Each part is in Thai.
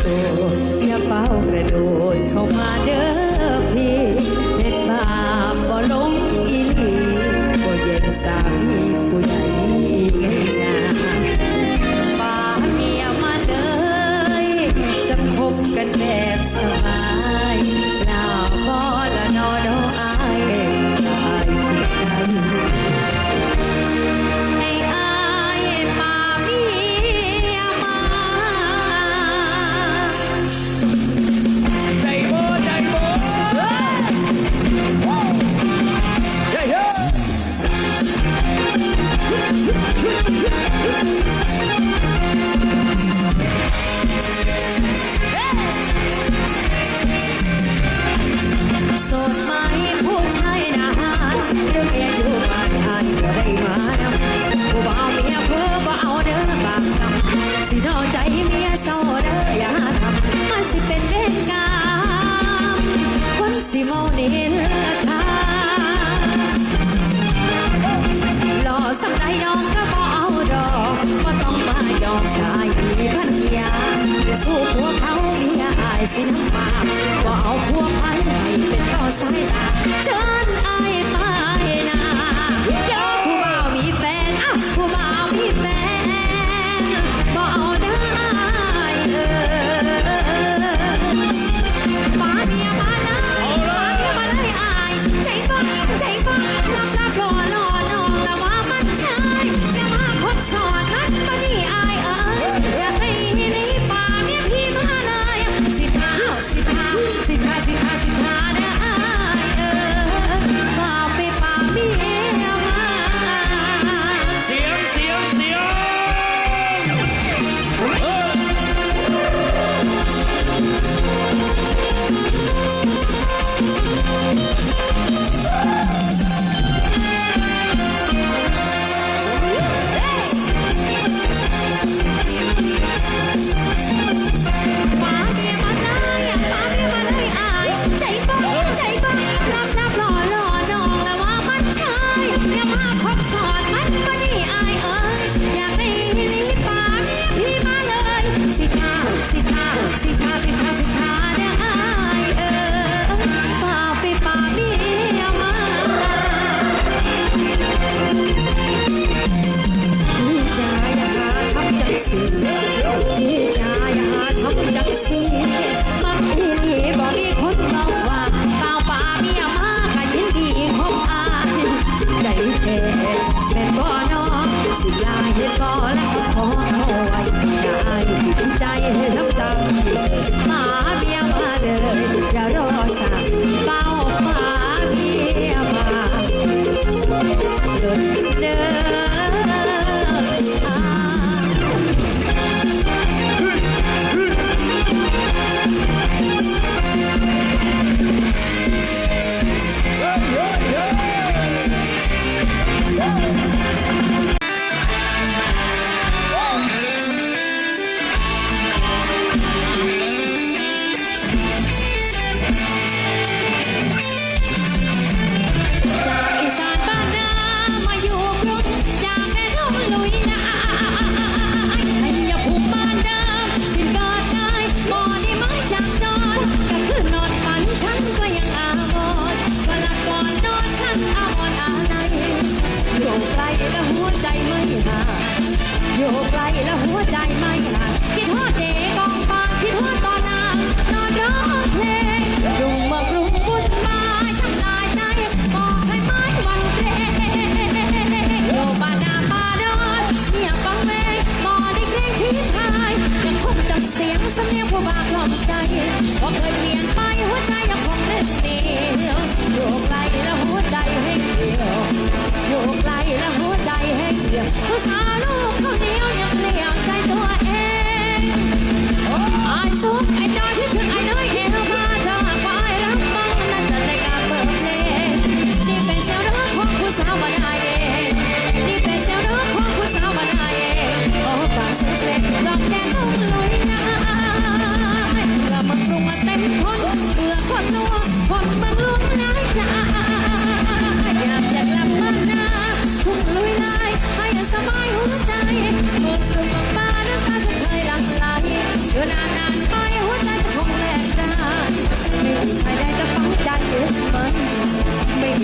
สดอย่าเป้ากระโดดเข้ามาเด้อพี่เห็ดบาปบ่ลงอีหลีบ่แย่งสามี สินมาว่าเอาพวกพันให้เป็นต่อสายตาเชิญอาย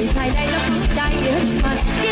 你才来着好大一盒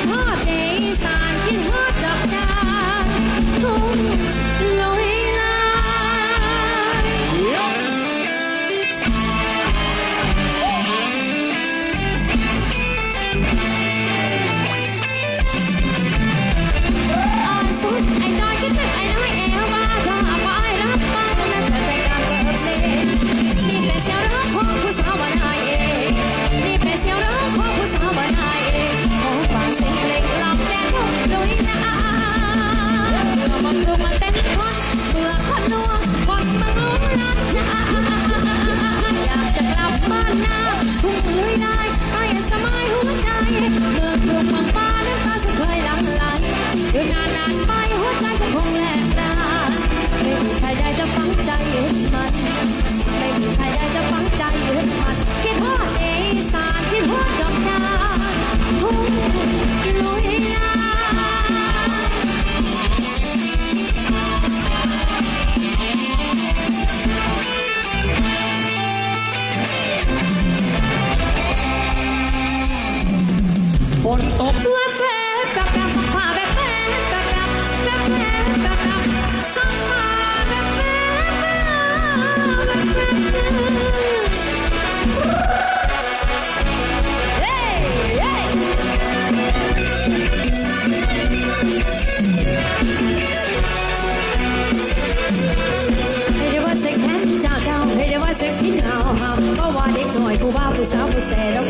said,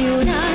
you now.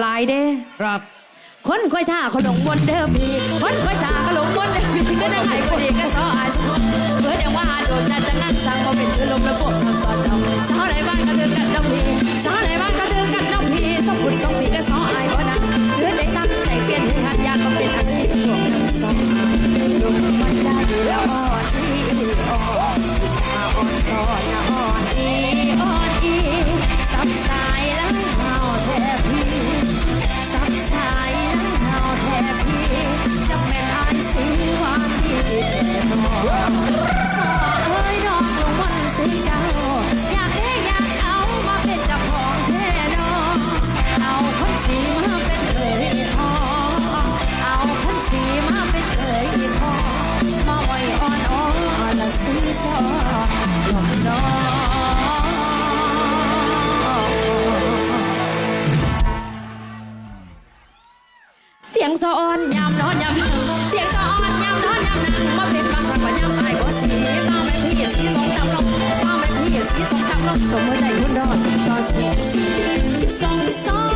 หลายเด้ ครับ คนค่อยท่าเขาหลงวนเดิมพีคนค่อยท่าเขาหลงวนเดิมพีก็ได้ไงก็ดีก็ซออาสมเพื่อเดี๋ยวว่าโดนจะจะงันสั่งมาเป็นคือลมระบบทำสอนเราสาวไหนบ้านก็เดือกันน้องพีสาวไหนบ้านก็เดือกันน้องพีสองคุณสองปีก็ซออายบ่นะเพื่อได้ตั้งใจเปลี่ยนให้หัดยากก็เป็นอาชีพช่วงทั้งสองลมไม่ได้แล้วอ่อนอีอ่อนอ่อนซอนอ่อนอีอ่อน สะอ่นยามนอนยามหนึ่งเสียงสะอ่นยามนอนยามหนั่งมาเป็นบังรักว่ายามตายบ่สีมาไม่พี่สีสองตำลงมาไม่พี่สีสองตำลงสมใจหุ่นรอดสองสองสีสองสอง